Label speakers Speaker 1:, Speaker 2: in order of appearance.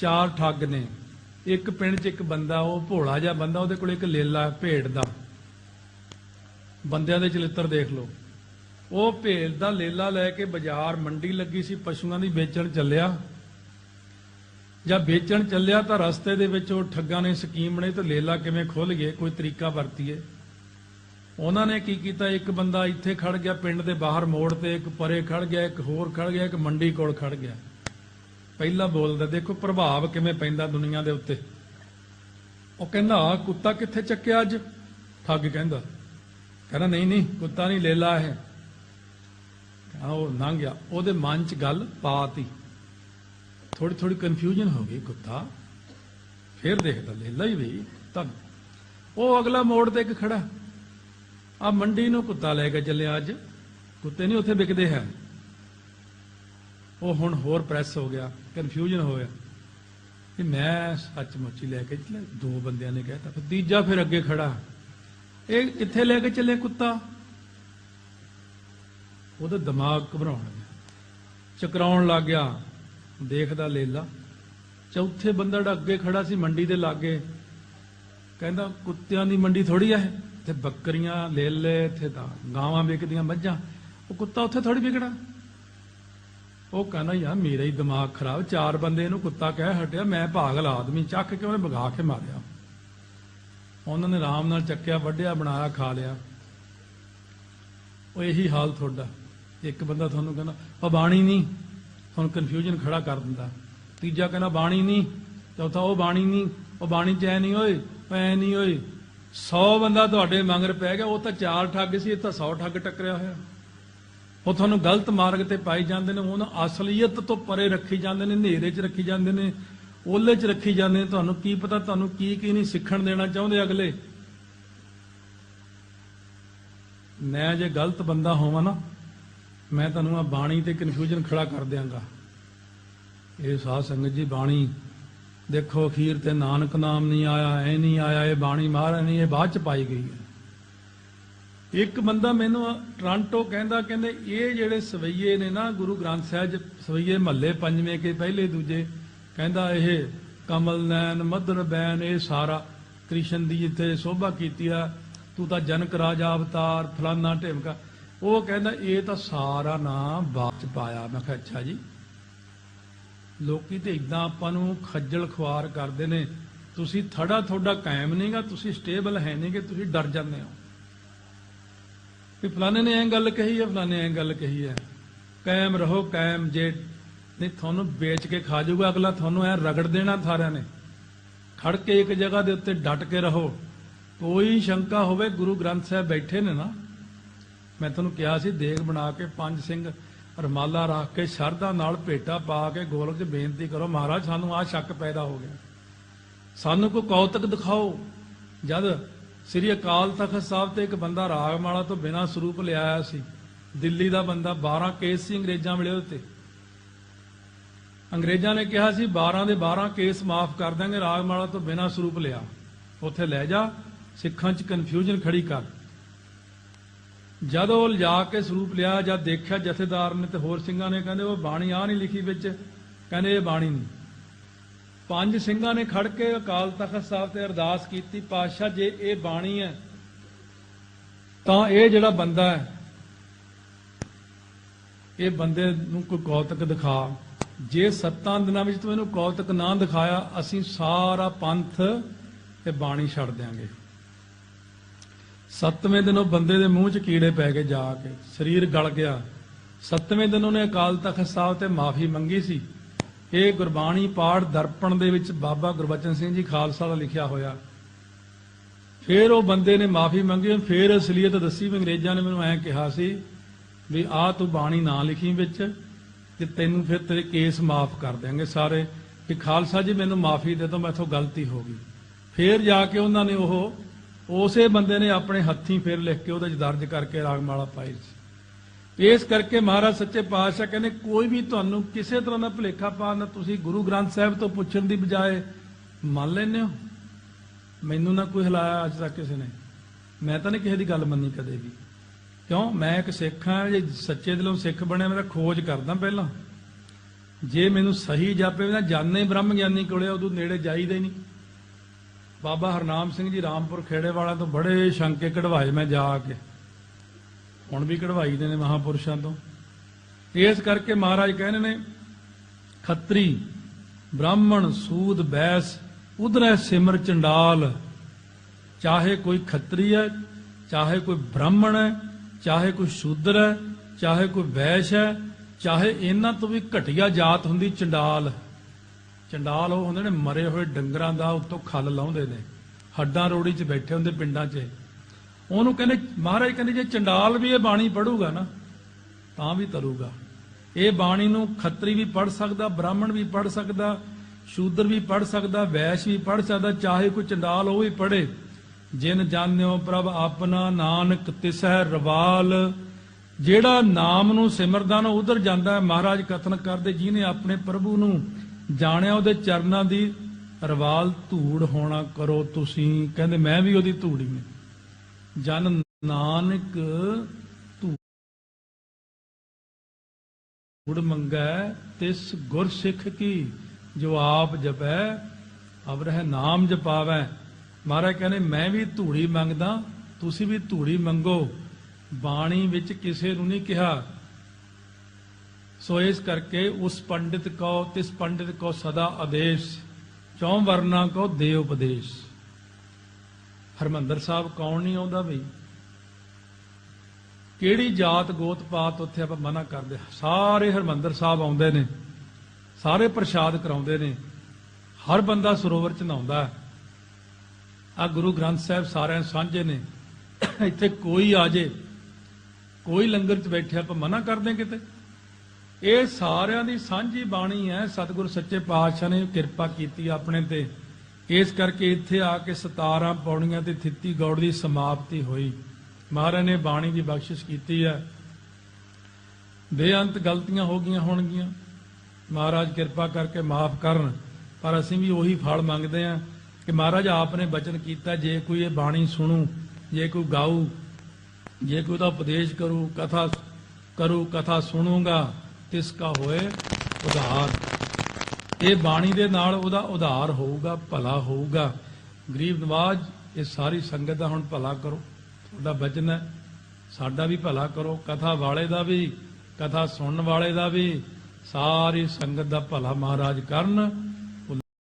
Speaker 1: ਚਾਰ ਠੱਗ ਨੇ। ਇੱਕ ਪਿੰਡ 'ਚ ਇੱਕ ਬੰਦਾ, ਉਹ ਭੋਲਾ ਜਿਹਾ ਬੰਦਾ, ਉਹਦੇ ਕੋਲ ਇੱਕ ਲੇਲਾ ਭੇਡ ਦਾ। ਬੰਦਿਆਂ ਦੇ ਚਲਿੱਤਰ ਦੇਖ ਲਓ। ਉਹ ਭੇਡ ਦਾ ਲੇਲਾ ਲੈ ਕੇ ਬਾਜ਼ਾਰ ਮੰਡੀ ਲੱਗੀ ਸੀ, ਪਸ਼ੂਆਂ ਦੀ ਵੇਚਣ ਚੱਲਿਆ। ਜਾਂ ਵੇਚਣ ਚੱਲਿਆ ਤਾਂ ਰਸਤੇ ਦੇ ਵਿੱਚ ਉਹ ਠੱਗਾਂ ਨੇ ਸਕੀਮ ਬਣੇ ਤੇ ਲੇਲਾ ਕਿਵੇਂ ਖੁੱਲ ਗਏ, ਕੋਈ ਤਰੀਕਾ ਵਰਤੀਏ। ਉਹਨਾਂ ਨੇ ਕੀ ਕੀਤਾ? ਇੱਕ ਬੰਦਾ ਇੱਥੇ ਖੜ ਗਿਆ ਪਿੰਡ ਦੇ ਬਾਹਰ ਮੋੜ ਤੇ, ਇੱਕ ਪਰੇ ਖੜ ਗਿਆ, ਇੱਕ ਹੋਰ ਖੜ ਗਿਆ, ਇੱਕ ਮੰਡੀ ਕੋਲ ਖੜ ਗਿਆ। ਪਹਿਲਾਂ ਬੋਲਦਾ, ਦੇਖੋ ਪ੍ਰਭਾਵ ਕਿਵੇਂ ਪੈਂਦਾ ਦੁਨੀਆ ਦੇ ਉੱਤੇ। ਉਹ ਕਹਿੰਦਾ ਕੁੱਤਾ ਕਿੱਥੇ ਚੱਕਿਆ ਅੱਜ? ਠੱਗ ਕਹਿੰਦਾ ਕਹਿੰਦਾ, ਨਹੀਂ ਨਹੀਂ, ਕੁੱਤਾ ਨਹੀਂ ਲੇਲਾ ਹੈ ਕਹਿੰਦਾ, ਉਹ ਲੰਘ ਗਿਆ। ਉਹਦੇ ਮਨ 'ਚ ਗੱਲ ਪਾਤੀ। ਥੋੜੀ ਥੋੜੀ ਕਨਫਿਊਜ਼ਨ ਹੋ ਗਈ ਕੁੱਤਾ। ਫਿਰ ਦੇਖਦਾ ਲੇਲਾ ਹੀ ਵੀ ਤਾਂ ਉਹ ਅਗਲਾ ਮੋੜ ਤੇ ਇੱਕ ਖੜਾ। ਆ ਮੰਡੀ ਨੂੰ ਕੁੱਤਾ ਲੈ ਕੇ ਚੱਲਿਆ ਅੱਜ। ਕੁੱਤੇ ਨਹੀਂ ਉੱਥੇ ਵਿਕਦੇ ਹੈ। ਉਹ ਹੁਣ ਹੋਰ ਪ੍ਰੈਸ ਹੋ ਗਿਆ ਕਨਫਿਊਜ਼ਨ ਹੋਇਆ ਗਿਆ। ਕਿ ਮੈਂ ਸੱਚਮੁੱਚ ਹੀ ਲੈ ਕੇ ਚੱਲਿਆ, ਦੋ ਬੰਦਿਆਂ ਨੇ ਕਹਿਤਾ, ਫਿਰ ਤੀਜਾ ਫਿਰ ਅੱਗੇ ਖੜਾ। ਇਹ ਕਿੱਥੇ ਲੈ ਕੇ ਚੱਲੇ ਕੁੱਤਾ? ਉਹਦਾ ਦਿਮਾਗ ਘਬਰਾਉਣ ਲੱਗਾ ਚਕਰਾਉਣ ਲੱਗ ਗਿਆ, ਦੇਖਦਾ ਲੇਲਾ। ਚੌਥੇ ਬੰਦਾ ਜਿਹੜਾ ਅੱਗੇ ਖੜਾ ਸੀ, ਮੰਡੀ ਦੇ ਲਾਗੇ। ਕਹਿੰਦਾ, ਕੁੱਤਿਆਂ ਦੀ ਮੰਡੀ ਥੋੜੀ ਆ ਇਹ। ਇੱਥੇ ਬੱਕਰੀਆਂ, ਲੇਲੇ, ਇੱਥੇ ਤਾਂ ਗਾਵਾਂ ਵਿਕਦੀਆਂ ਮੱਝਾਂ। ਉਹ ਕੁੱਤਾ ਉੱਥੇ ਥੋੜੀ ਵਿਕਣਾ। ਉਹ ਕਹਿੰਦਾ, ਯਾਰ ਮੇਰਾ ਹੀ ਦਿਮਾਗ ਖਰਾਬ, ਚਾਰ ਬੰਦੇ ਇਹਨੂੰ ਕੁੱਤਾ ਕਹਿ ਹਟਿਆ, ਮੈਂ ਪਾਗਲ ਆਦਮੀ, ਚੱਕ ਕੇ ਉਹਨੇ ਭਗਾ ਕੇ ਮਾਰਿਆ। ਉਹਨਾਂ ਨੇ ਆਰਾਮ ਨਾਲ ਚੱਕਿਆ, ਵੱਢਿਆ, ਬਣਾਇਆ, ਖਾ ਲਿਆ। ਉਹ ਇਹੀ ਹਾਲ ਤੁਹਾਡਾ। ਇੱਕ ਬੰਦਾ ਤੁਹਾਨੂੰ ਕਹਿੰਦਾ ਉਹ ਬਾਣੀ ਨਹੀਂ। ਤੁਹਾਨੂੰ ਕਨਫਿਊਜ਼ਨ ਖੜਾ ਕਰ ਦਿੰਦਾ। ਤੀਜਾ ਕਹਿੰਦਾ, ਬਾਣੀ ਨਹੀਂ। ਚੌਥਾ, ਉਹ ਬਾਣੀ ਨਹੀਂ। ਉਹ ਬਾਣੀ ਚ ਐ ਨਹੀਂ, ਓਏ, ਐ ਨਹੀਂ, ਓਏ 100 ਬੰਦਾ ਤੁਹਾਡੇ ਮੰਗਰ ਪੈ ਗਿਆ, ਉਹ ਤਾਂ ਚਾਰ ਠੱਗ ਸੀ, ਇਹ ਤਾਂ 100 ਠੱਗ ਟੱਕਰਿਆ ਹੋਇਆ। ਉਹ ਤੁਹਾਨੂੰ ਗਲਤ ਮਾਰਗ ਤੇ ਪਾਈ ਜਾਂਦੇ ਨੇ, ਉਹਨਾਂ ਅਸਲੀਅਤ ਤੋਂ ਪਰੇ ਰੱਖੀ ਜਾਂਦੇ ਨੇ, ਹਨੇਰੇ 'ਚ ਰੱਖੀ ਜਾਂਦੇ ਨੇ ਓਲੇ 'ਚ ਰੱਖੀ ਜਾਂਦੇ ਨੇ। ਤੁਹਾਨੂੰ ਕੀ ਪਤਾ, ਤੁਹਾਨੂੰ ਕੀ ਕੀ ਨਹੀਂ ਸਿੱਖਣ ਦੇਣਾ ਚਾਹੁੰਦੇ ਅਗਲੇ। ਮੈਂ ਜੇ ਗਲਤ ਬੰਦਾ ਹੋਵਾਂ ਨਾ, ਮੈਂ ਤੁਹਾਨੂੰ ਆ ਬਾਣੀ ਤੇ ਕਨਫਿਊਜ਼ਨ ਖੜਾ ਕਰ ਦਿਆਂਗਾ। ਇਹ ਸਾਧ ਸੰਗਤ ਜੀ ਬਾਣੀ, ਦੇਖੋ ਅਖੀਰ ਤੇ ਨਾਨਕ ਨਾਮ ਨਹੀਂ ਆਇਆ, ਐ ਨਹੀਂ ਆਇਆ, ਇਹ ਬਾਣੀ ਮਹਾਰਾਜ ਨਹੀਂ ਇਹ ਬਾਅਦ ਚ ਪਾਈ ਗਈ ਹੈ। ਇੱਕ ਬੰਦਾ ਮੈਨੂੰ ਟ੍ਰਾਂਟੋ ਕਹਿੰਦਾ, ਕਹਿੰਦੇ ਇਹ ਜਿਹੜੇ ਸਵਈਏ ਨੇ ਨਾ, ਗੁਰੂ ਗ੍ਰੰਥ ਸਾਹਿਬ 'ਚ ਸਵਈਏ ਮਹੱਲੇ ਪੰਜਵੇਂ ਕੇ ਪਹਿਲੇ ਦੂਜੇ, ਕਹਿੰਦਾ ਇਹ ਕਮਲ ਨੈਣ ਮਦਰ ਬੈਨ ਇਹ ਸਾਰਾ ਕ੍ਰਿਸ਼ਨ ਦੀ ਜਿੱਥੇ ਸੋਭਾ ਕੀਤੀ ਆ, ਤੂੰ ਤਾਂ ਜਨਕ ਰਾਜਾ ਅਵਤਾਰ, ਫਲਾਨਾ ਢਿਮਕਾ। ਉਹ ਕਹਿੰਦਾ, ਇਹ ਤਾਂ ਸਾਰਾ ਨਾਮ ਬਾਅਦ ਚ ਪਾਇਆ। ਮੈਂ ਕਿਹਾ, ਅੱਛਾ ਜੀ। ਲੋਕੀ ਤੇ ਇਦਾਂ ਆਪਾਂ ਨੂੰ ਖੱਜਲ ਖੁਆਰ ਕਰਦੇ ਨੇ। ਤੁਸੀਂ ਥੜਾ ਤੁਹਾਡਾ ਕਾਇਮ ਨਹੀਂਗਾ ਤੁਸੀਂ ਸਟੇਬਲ ਹੈ ਨਹੀਂਗੇ ਤੁਸੀਂ ਡਰ ਜਾਂਦੇ ਹੋ। ਵੀ ਫਲਾਣੇ ਨੇ ਐਂ ਗੱਲ ਕਹੀ ਹੈ ਫਲਾਣੇ ਐਂ ਗੱਲ ਕਹੀ ਹੈ ਕਾਇਮ ਰਹੋ, ਕਾਇਮ ਜੇ ਨਹੀਂ, ਤੁਹਾਨੂੰ ਵੇਚ ਕੇ ਖਾ ਜਾਊਗਾ ਅਗਲਾ, ਤੁਹਾਨੂੰ ਐ ਰਗੜ ਦੇਣਾ ਸਾਰਿਆਂ ਨੇ। ਖੜ ਕੇ ਇੱਕ ਜਗ੍ਹਾ ਦੇ ਉੱਤੇ ਡਟ ਕੇ ਰਹੋ। ਕੋਈ ਸ਼ੰਕਾ ਹੋਵੇ, ਗੁਰੂ ਗ੍ਰੰਥ ਸਾਹਿਬ ਬੈਠੇ ਨੇ ਨਾ। ਮੈਂ ਤੁਹਾਨੂੰ ਕਿਹਾ ਸੀ, ਦੇਗ ਬਣਾ ਕੇ ਪੰਜ ਸਿੰਘ ਰਮਾਲਾ ਰੱਖ ਕੇ ਸ਼ਰਧਾ ਨਾਲ ਭੇਟਾ ਪਾ ਕੇ ਗੋਲਕ 'ਚ ਬੇਨਤੀ ਕਰੋ, ਮਹਾਰਾਜ, ਸਾਨੂੰ ਆਹ ਸ਼ੱਕ ਪੈਦਾ ਹੋ ਗਿਆ। ਸਾਨੂੰ ਕੋਈ ਕੌਤਕ ਦਿਖਾਓ। ਜਦ ਸ੍ਰੀ ਅਕਾਲ ਤਖਤ ਸਾਹਿਬ ਤੇ ਇੱਕ ਬੰਦਾ ਰਾਗਮਾਲਾ ਤੋਂ ਬਿਨਾਂ ਸਰੂਪ ਲਿਆ ਆਇਆ ਸੀ। ਦਿੱਲੀ ਦਾ ਬੰਦਾ 12 ਕੇਸ ਸੀ ਅੰਗਰੇਜ਼ਾਂ ਵੇਲੇ ਉੱਤੇ। ਅੰਗਰੇਜ਼ਾਂ ਨੇ ਕਿਹਾ ਸੀ 12 ਦੇ 12 ਕੇਸ ਮਾਫ ਕਰ ਦਾਂਗੇ ਰਾਗਮਾਲਾ ਤੋਂ ਬਿਨਾਂ ਸਰੂਪ ਲਿਆ। ਉੱਥੇ ਲੈ ਜਾ, ਸਿੱਖਾਂ 'ਚ ਕਨਫਿਊਜ਼ਨ ਖੜੀ ਕਰ। ਜਦ ਉਹ ਲਿਜਾ ਕੇ ਸਰੂਪ ਲਿਆ ਜਦ ਦੇਖਿਆ ਜਥੇਦਾਰ ਨੇ ਤੇ ਹੋਰ ਸਿੰਘਾਂ ਨੇ, ਕਹਿੰਦੇ ਉਹ ਬਾਣੀ ਆ ਨਹੀਂ ਲਿਖੀ ਵਿੱਚ, ਕਹਿੰਦੇ ਇਹ ਬਾਣੀ ਨਹੀਂ। ਪੰਜ ਸਿੰਘਾਂ ਨੇ ਖੜ ਕੇ ਅਕਾਲ ਤਖਤ ਸਾਹਿਬ ਤੇ ਅਰਦਾਸ ਕੀਤੀ, ਪਾਤਸ਼ਾਹ, ਜੇ ਇਹ ਬਾਣੀ ਹੈ, ਤਾਂ ਇਹ ਜਿਹੜਾ ਬੰਦਾ ਹੈ, ਇਹ ਬੰਦੇ ਨੂੰ ਕੋਈ ਕੌਤਕ ਦਿਖਾ। ਜੇ ਸੱਤਾਂ ਦਿਨਾਂ ਵਿੱਚ ਤੂੰ ਇਹਨੂੰ ਕੌਤਕ ਨਾ ਦਿਖਾਇਆ, ਅਸੀਂ ਸਾਰਾ ਪੰਥ ਤੇ ਬਾਣੀ ਛੱਡ ਦਿਆਂਗੇ। ਸੱਤਵੇਂ ਦਿਨ ਉਹ ਬੰਦੇ ਦੇ ਮੂੰਹ 'ਚ ਕੀੜੇ ਪੈ ਗਏ ਜਾ ਕੇ, ਸਰੀਰ ਗਲ ਗਿਆ। ਸੱਤਵੇਂ ਦਿਨ ਉਹਨੇ ਅਕਾਲ ਤਖਤ ਸਾਹਿਬ ਤੇ ਮਾਫੀ ਮੰਗੀ ਸੀ। ਇਹ ਗੁਰਬਾਣੀ ਪਾਠ ਦਰਪਣ ਦੇ ਵਿੱਚ ਬਾਬਾ ਗੁਰਬਚਨ ਸਿੰਘ ਜੀ ਖਾਲਸਾ ਦਾ ਲਿਖਿਆ ਹੋਇਆ। ਫਿਰ ਉਹ ਬੰਦੇ ਨੇ ਮਾਫੀ ਮੰਗੀ, ਫਿਰ ਅਸਲੀਅਤ ਦੱਸੀ ਵੀ ਅੰਗਰੇਜ਼ਾਂ ਨੇ ਮੈਨੂੰ ਐਂ ਕਿਹਾ ਸੀ ਵੀ ਆ ਤੂੰ ਬਾਣੀ ਨਾ ਲਿਖੀ ਵਿੱਚ ਤੇ ਤੈਨੂੰ ਫਿਰ ਤੇਰੇ ਕੇਸ ਮਾਫ ਕਰ ਦਿਆਂਗੇ ਸਾਰੇ ਕਿ ਖਾਲਸਾ ਜੀ ਮੈਨੂੰ ਮਾਫੀ ਦੇ ਦਿਓ, ਮੈਥੋਂ ਗਲਤੀ ਹੋ ਗਈ। ਫਿਰ ਜਾ ਕੇ ਉਹਨਾਂ ਨੇ ਉਹ, ਉਸੇ ਬੰਦੇ ਨੇ ਆਪਣੇ ਹੱਥੀਂ ਫਿਰ ਲਿਖ ਕੇ ਉਹਦੇ 'ਚ ਦਰਜ ਕਰਕੇ ਰਾਗਮਾਲਾ ਪਾਈ ਸੀ। ਇਸ ਕਰਕੇ ਮਹਾਰਾਜ ਸੱਚੇ ਪਾਤਸ਼ਾਹ ਕਹਿੰਦੇ, ਕੋਈ ਵੀ ਤੁਹਾਨੂੰ ਕਿਸੇ ਤਰ੍ਹਾਂ ਦਾ ਭੁਲੇਖਾ ਪਾ ਨਾ ਤੁਸੀਂ ਗੁਰੂ ਗ੍ਰੰਥ ਸਾਹਿਬ ਤੋਂ ਪੁੱਛਣ ਦੀ ਬਜਾਏ ਮੰਨ ਲੈਂਦੇ ਹੋ? ਮੈਨੂੰ ਨਾ ਕੋਈ ਹਿਲਾਇਆ ਅੱਜ ਤੱਕ ਕਿਸੇ ਨੇ। ਮੈਂ ਤਾਂ ਨਹੀਂ ਕਿਸੇ ਦੀ ਗੱਲ ਮੰਨੀ ਕਦੇ ਵੀ। ਕਿਉਂ? ਮੈਂ ਇੱਕ ਸਿੱਖ ਹਾਂ, ਜੇ ਸੱਚੇ ਦਿਲੋਂ ਸਿੱਖ ਬਣਿਆ ਮੇਰਾ ਖੋਜ ਕਰਦਾ ਪਹਿਲਾਂ। ਜੇ ਮੈਨੂੰ ਸਹੀ ਜਾਪੇ ਨਾ ਜਾਣੇ ਬ੍ਰਹਮ ਗਿਆਨੀ ਕੋਲੇ, ਉਦੋਂ ਨੇੜੇ ਜਾਈਦਾ ਹੀ ਨਹੀਂ। ਬਾਬਾ ਹਰਨਾਮ ਸਿੰਘ ਜੀ ਰਾਮਪੁਰ ਖੇੜੇ ਵਾਲਾ ਤੋਂ ਬੜੇ ਸ਼ੰਕੇ ਕਢਵਾਏ ਮੈਂ ਜਾ ਕੇ। ਹੁਣ ਵੀ ਕਢਵਾਈ ਦੇ ਨੇ ਮਹਾਪੁਰਸ਼ਾਂ ਤੋਂ। ਇਸ ਕਰਕੇ ਮਹਾਰਾਜ ਕਹਿੰਦੇ ਨੇ, ਖੱਤਰੀ, ਬ੍ਰਾਹਮਣ, ਸੂਦ, ਬੈਸ, ਉਧਰੈ ਸਿਮਰ ਚੰਡਾਲ, ਚਾਹੇ ਕੋਈ ਖੱਤਰੀ ਹੈ, ਚਾਹੇ ਕੋਈ ਬ੍ਰਾਹਮਣ ਹੈ, ਚਾਹੇ ਕੋਈ ਸ਼ੂਦਰ ਹੈ, ਚਾਹੇ ਕੋਈ ਵੈਸ਼ ਹੈ, ਚਾਹੇ ਇਹਨਾਂ ਤੋਂ ਵੀ ਘਟੀਆ ਜਾਤ ਹੁੰਦੀ ਚੰਡਾਲ। ਚੰਡਾਲ ਉਹ ਹੁੰਦੇ ਨੇ ਮਰੇ ਹੋਏ ਡੰਗਰਾਂ ਦਾ ਉੱਤੋਂ ਖੱਲ ਲਾਉਂਦੇ ਨੇ। ਹੱਡਾਂ ਰੋੜੀ 'ਚ ਬੈਠੇ ਹੁੰਦੇ ਪਿੰਡਾਂ 'ਚ। ਉਹਨੂੰ ਕਹਿੰਦੇ, ਮਹਾਰਾਜ ਕਹਿੰਦੇ, ਜੇ ਚੰਡਾਲ ਵੀ ਇਹ ਬਾਣੀ ਪੜੂਗਾ ਨਾ, ਤਾਂ ਵੀ ਤਰੂਗਾ। ਇਹ ਬਾਣੀ ਨੂੰ ਖੱਤਰੀ ਵੀ ਪੜ ਸਕਦਾ, ਬ੍ਰਾਹਮਣ ਵੀ ਪੜ ਸਕਦਾ, ਸ਼ੂਦਰ ਵੀ ਪੜ ਸਕਦਾ, ਵੈਸ਼ ਵੀ ਪੜ ਸਕਦਾ, ਚਾਹੇ ਕੋਈ ਚੰਡਾਲ ਉਹ ਵੀ ਪੜੇ ਜਿਨ ਜਾਣਿਓ ਪ੍ਰਭ ਆਪਣਾ ਨਾਨਕ ਤਿਸਹਿ ਰਵਾਲ। ਜਿਹੜਾ ਨਾਮ ਨੂੰ ਸਿਮਰਦਾ ਨਾ, ਉਧਰ ਜਾਂਦਾ ਹੈ, ਮਹਾਰਾਜ ਕਥਨ ਕਰਦੇ, ਜਿਹਨੇ ਆਪਣੇ ਪ੍ਰਭੂ ਨੂੰ ਜਾਣਿਆ, ਉਹਦੇ ਚਰਨਾਂ ਦੀ ਰਵਾਲ ਧੂੜ ਹੋਣਾ ਕਰੋ ਤੁਸੀਂ। ਕਹਿੰਦੇ, ਮੈਂ ਵੀ ਉਹਦੀ ਧੂੜੀ ਹਾਂ। ਜਨ ਨਾਨਕ ਧੂੜ ਮੰਗੈ, ਤਿਸ ਗੁਰ ਸਿੱਖ ਕੀ? ਜੋ ਆਪ ਜਪੈ, ਅਬ ਰਹਿ ਨਾਮ ਜਪਾਵੈ। ਮਹਾਰਾਜ ਕਹਿੰਦੇ, ਮੈਂ ਵੀ ਧੂੜੀ ਮੰਗਦਾ, ਤੁਸੀਂ ਵੀ ਧੂੜੀ ਮੰਗੋ। ਬਾਣੀ ਵਿੱਚ ਕਿਸੇ ਨੂੰ ਨਹੀਂ ਕਿਹਾ। ਸੋ ਇਸ ਕਰਕੇ ਉਸ ਪੰਡਿਤ ਕੋ ਤਿਸ ਪੰਡਿਤ ਕੋ ਸਦਾ ਆਦੇਸ਼। ਚੌਂ ਵਰਨਾ ਕੋ ਦੇ ਉਪਦੇਸ਼। ਹਰਮੰਦਰ ਸਾਹਿਬ ਕੌਣ ਨਹੀਂ ਆਉਂਦਾ ਬਈ ਕਿਹੜੀ ਜਾਤ ਗੋਤ ਪਾਤ ਉੱਥੇ ਆਪਾਂ ਮਨਾ ਕਰਦੇ ਸਾਰੇ ਹਰਮੰਦਰ ਸਾਹਿਬ ਆਉਂਦੇ ਨੇ। ਸਾਰੇ ਪ੍ਰਸ਼ਾਦ ਕਰਾਉਂਦੇ ਨੇ। ਹਰ ਬੰਦਾ ਸਰੋਵਰ ਚ ਨਹਾਉਂਦਾ ਆ ਗੁਰੂ ਗ੍ਰੰਥ ਸਾਹਿਬ ਸਾਰਿਆਂ ਸਾਂਝੇ ਨੇ। ਇੱਥੇ ਕੋਈ ਆ ਜੇ, ਕੋਈ ਲੰਗਰ ਚ ਬੈਠੇ ਆਪਾਂ ਮਨਾ ਕਰਦੇ ਕਿਤੇ? ਇਹ ਸਾਰਿਆਂ ਦੀ ਸਾਂਝੀ ਬਾਣੀ ਹੈ। ਸਤਿਗੁਰ ਸੱਚੇ ਪਾਤਸ਼ਾਹ ਨੇ ਕਿਰਪਾ ਕੀਤੀ ਆਪਣੇ ਤੇ। ਇਸ ਕਰਕੇ ਇੱਥੇ ਆ ਕੇ 17 ਪੌੜੀਆਂ ਤੇ ਥਿੱਤੀ ਗੌੜ ਦੀ ਸਮਾਪਤੀ ਹੋਈ। ਮਹਾਰਾਜ ਨੇ ਬਾਣੀ ਦੀ ਬਖਸ਼ਿਸ਼ ਕੀਤੀ ਹੈ। ਬੇਅੰਤ ਗਲਤੀਆਂ ਹੋ ਗਈਆਂ ਹੋਣਗੀਆਂ। ਮਹਾਰਾਜ ਕਿਰਪਾ ਕਰਕੇ ਮਾਫ ਕਰਨ। ਪਰ ਅਸੀਂ ਵੀ ਉਹੀ ਫਲ ਮੰਗਦੇ ਹਾਂ ਕਿ ਮਹਾਰਾਜ ਆਪ ਨੇ ਬਚਨ ਕੀਤਾ। ਜੇ ਕੋਈ ਇਹ ਬਾਣੀ ਸੁਣੂ, ਜੇ ਕੋਈ ਗਾਊ, ਜੇ ਕੋਈ ਉਹਦਾ ਉਪਦੇਸ਼ ਕਰੂ, ਕਥਾ ਕਰੂ, ਕਥਾ ਸੁਣੂਗਾ, ਤਿਸ ਕਾ ਹੋਏ ਉਧਾਰ ਇਹ ਬਾਣੀ ਦੇ ਨਾਲ ਉਹਦਾ ਉਧਾਰ ਹੋਊਗਾ, ਭਲਾ ਹੋਊਗਾ। ਗਰੀਬ ਨਵਾਜ, ਇਹ ਸਾਰੀ ਸੰਗਤ ਦਾ ਹੁਣ ਭਲਾ ਕਰੋ। ਤੁਹਾਡਾ ਵਚਨ ਹੈ, ਸਾਡਾ ਵੀ ਭਲਾ ਕਰੋ। ਕਥਾ ਵਾਲੇ ਦਾ ਵੀ, ਕਥਾ ਸੁਣਨ ਵਾਲੇ ਦਾ ਵੀ, ਸਾਰੀ ਸੰਗਤ ਦਾ ਭਲਾ ਮਹਾਰਾਜ ਕਰਨ।